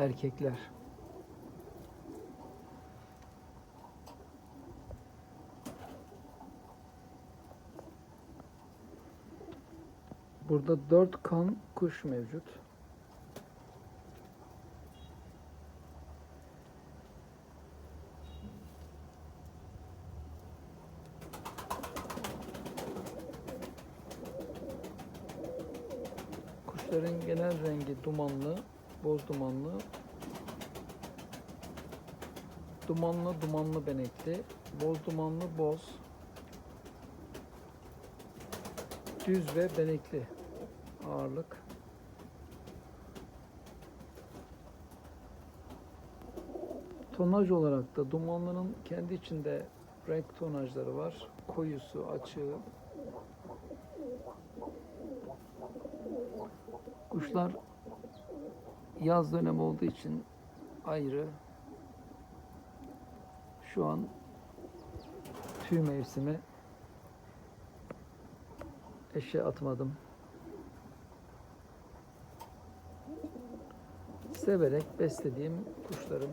erkekler. Burada dört kan kuş mevcut. Kuşların genel rengi dumanlı, boz dumanlı. Dumanlı dumanlı benekli, boz dumanlı boz. Düz ve benekli ağırlık. Tonaj olarak da dumanlının kendi içinde renk tonajları var. Koyusu, açığı. Kuşlar yaz dönemi olduğu için ayrı. Şu an tüy mevsimi. Eşe atmadım. Severek beslediğim kuşlarım.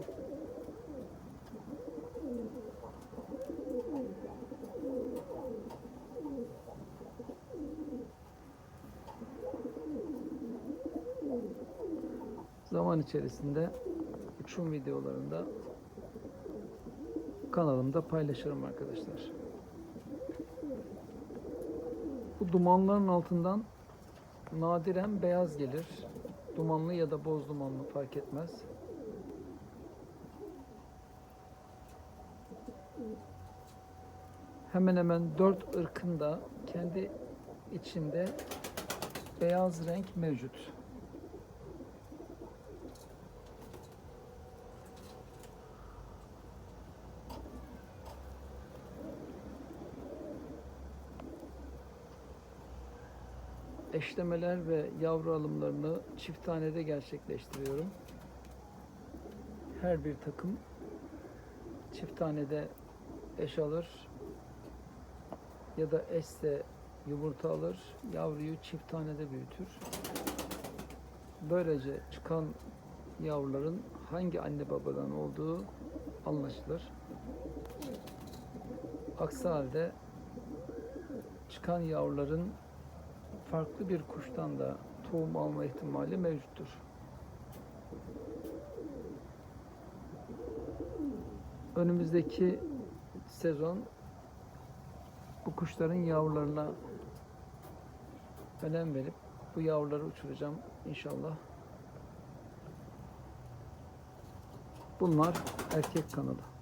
Zaman içerisinde uçum videolarında kanalımda paylaşırım arkadaşlar. Bu dumanların altından nadiren beyaz gelir. Dumanlı ya da boz dumanlı fark etmez. Hemen hemen dört ırkın da kendi içinde beyaz renk mevcut. Eşlemeler ve yavru alımlarını çift tanede gerçekleştiriyorum. Her bir takım çift tanede eş alır ya da eşse yumurta alır, yavruyu çift tanede büyütür. Böylece çıkan yavruların hangi anne babadan olduğu anlaşılır. Aksi halde çıkan yavruların farklı bir kuştan da tohum alma ihtimali mevcuttur. Önümüzdeki sezon bu kuşların yavrularına önem verip bu yavruları uçuracağım inşallah. Bunlar erkek kanalı.